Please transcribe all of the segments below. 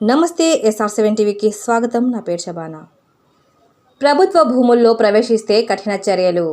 నమస్తే SR seven టీవీకి స్వాగతం. నా పేరు శబానా ప్రభుత్వ భూముల్లో ప్రవేశిస్తే కఠిన చర్యలు.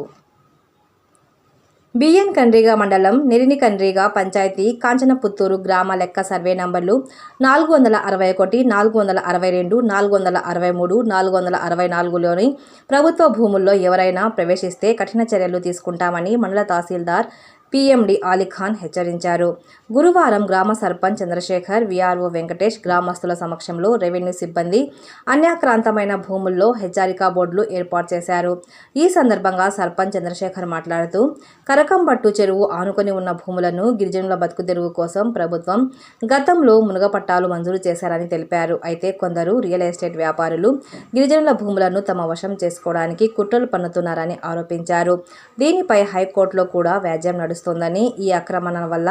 బిఎన్ కండ్రిగా మండలం నిరిని కండ్రిగా పంచాయతీ కాంచనపుత్తూరు గ్రామ లెక్క సర్వే నంబర్లు నాలుగు వందల అరవై ఒకటి నాలుగు వందల అరవై రెండు నాలుగు వందల అరవై మూడు నాలుగు వందల అరవై నాలుగులోని ప్రభుత్వ భూముల్లో ఎవరైనా ప్రవేశిస్తే కఠిన చర్యలు తీసుకుంటామని మండల తహసీల్దార్ పీఎండి అలీఖాన్ హెచ్చరించారు. గురువారం గ్రామ సర్పంచ్ చంద్రశేఖర్ విఆర్ఓ వెంకటేష్ గ్రామస్తుల సమక్షంలో రెవెన్యూ సిబ్బంది అన్యాక్రాంతమైన భూముల్లో హెచ్చరికా బోర్డులు ఏర్పాటు చేశారు. ఈ సందర్భంగా సర్పంచ్ చంద్రశేఖర్ మాట్లాడుతూ కరకంబట్టు చెరువు ఆనుకొని ఉన్న భూములను గిరిజనుల బతుకు తెరువు కోసం ప్రభుత్వం గతంలో మునగపట్టాలు మంజూరు చేశారని తెలిపారు. అయితే కొందరు రియల్ ఎస్టేట్ వ్యాపారులు గిరిజనుల భూములను తమ వశం చేసుకోవడానికి కుట్రలు పన్నుతున్నారని ఆరోపించారు. దీనిపై హైకోర్టులో కూడా వ్యాజ్యం నడుస్తోందని ఈ ఆక్రమణ వల్ల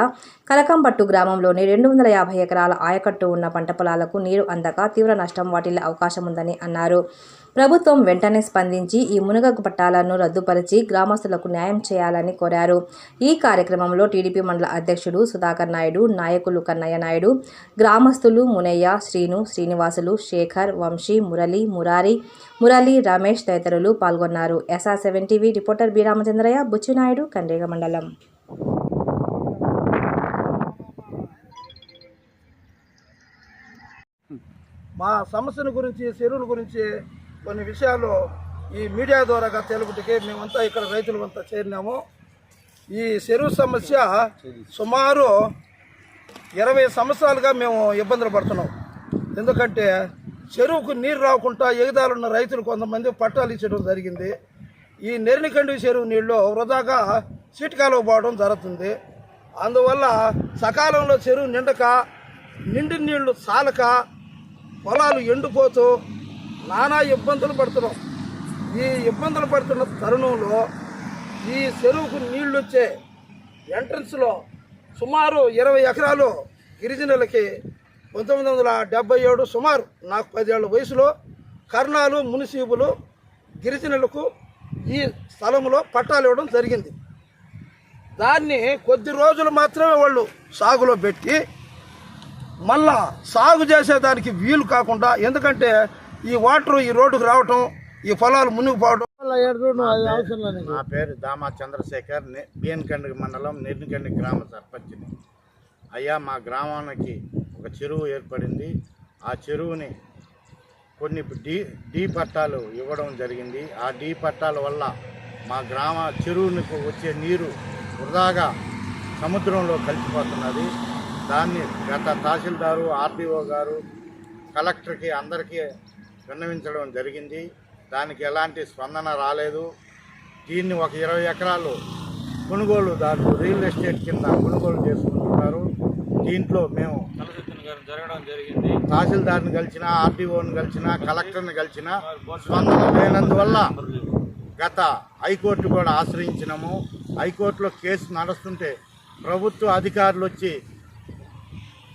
కలకంపట్టు గ్రామంలోని రెండు వందల యాభై ఎకరాల ఆయకట్టు ఉన్న పంట పొలాలకు నీరు అందక తీవ్ర నష్టం వాటిల్లే అవకాశం ఉందని అన్నారు. ప్రభుత్వం వెంటనే స్పందించి ఈ మునగ పట్టాలను రద్దుపరిచి గ్రామస్తులకు న్యాయం చేయాలని కోరారు. ఈ కార్యక్రమంలో టీడీపీ మండల అధ్యక్షుడు సుధాకర్ నాయుడు నాయకులు కన్నయ్య నాయుడు గ్రామస్తులు మునయ్య శ్రీను శ్రీనివాసులు శేఖర్ వంశీ మురళి మురారి మురళి రమేష్ తదితరులు పాల్గొన్నారు. SR seven TV reporter B Ramachandraiah Buchinaidu Kandriga మండలం. మా సమస్యను గురించి చెరువుల గురించి కొన్ని విషయాలు ఈ మీడియా ద్వారాగా తెలుగుటికి మేమంతా ఇక్కడ రైతులమంతా చేరినాము. ఈ చెరువు సమస్య సుమారు ఇరవై సంవత్సరాలుగా మేము ఇబ్బందులు పడుతున్నాం. ఎందుకంటే చెరువుకు నీరు రాకుండా ఎగదాలున్న రైతులు కొంతమంది పట్టాలు ఇచ్చడం జరిగింది. ఈ నెరినికండి చెరువు నీళ్ళు వృధాగా చీటకాలకు పోవడం జరుగుతుంది. అందువల్ల సకాలంలో చెరువు నిండక నిండి నీళ్ళు సాలక పొలాలు ఎండిపోతూ నానా ఇబ్బందులు పడుతున్నాం. ఈ ఇబ్బందులు పడుతున్న తరుణంలో ఈ చెరువుకు నీళ్ళు వచ్చే ఎంట్రన్స్లో సుమారు ఇరవై ఎకరాలు గిరిజనులకి పంతొమ్మిది వందల డెబ్బై ఏడు సుమారు నాకు పదేళ్ళ వయసులో కర్ణాలు మున్సిపులు గిరిజనులకు ఈ స్థలంలో పట్టాలు ఇవ్వడం జరిగింది. దాన్ని కొద్ది రోజులు మాత్రమే వాళ్ళు సాగులో పెట్టి మళ్ళా సాగు చేసేదానికి వీలు కాకుండా ఎందుకంటే ఈ వాటర్ ఈ రోడ్డుకు రావటం ఈ పొలాలు మునిగిపోవడం నా పేరు దామా చంద్రశేఖర్ బిఎన్కండ్రి మండలం నిర్నికండ్రి గ్రామ సర్పంచ్ని. అయ్యా మా గ్రామానికి ఒక చెరువు ఏర్పడింది. ఆ చెరువుని కొన్ని డీ డీ పట్టాలు ఇవ్వడం జరిగింది. ఆ డీ పట్టాల వల్ల మా గ్రామ చెరువునికి వచ్చే నీరు వృధాగా సముద్రంలో కలిసిపోతున్నది. దాన్ని గత తహసీల్దారు ఆర్డీఓ గారు కలెక్టర్కి అందరికీ విన్నవించడం జరిగింది. దానికి ఎలాంటి స్పందన రాలేదు. దీన్ని ఒక ఇరవై ఎకరాలు కొనుగోలుదారులు రియల్ ఎస్టేట్ కింద కొనుగోలు చేసుకుంటున్నారు. దీంట్లో మేము తహసీల్దార్ని కలిసిన ఆర్డీఓని కలిసిన కలెక్టర్ని కలిసిన స్పందన లేనందువల్ల గత హైకోర్టు కూడా ఆశ్రయించినాము. హైకోర్టులో కేసు నడుస్తుంటే ప్రభుత్వ అధికారులు వచ్చి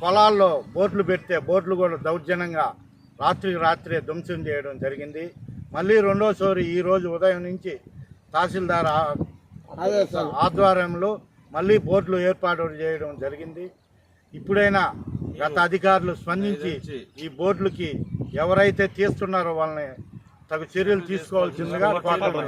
పొలాల్లో బోట్లు పెడితే బోట్లు కూడా దౌర్జన్యంగా రాత్రికి రాత్రే ధ్వంసం చేయడం జరిగింది. మళ్ళీ రెండోసారి ఈ రోజు ఉదయం నుంచి తహసీల్దార్ ఆధ్వర్యంలో మళ్ళీ బోట్లు ఏర్పాటు చేయడం జరిగింది. ఇప్పుడైనా గత అధికారులు స్పందించి ఈ బోట్లకి ఎవరైతే తీస్తున్నారో వాళ్ళని తగు చర్యలు తీసుకోవాల్సిందిగా కోరడం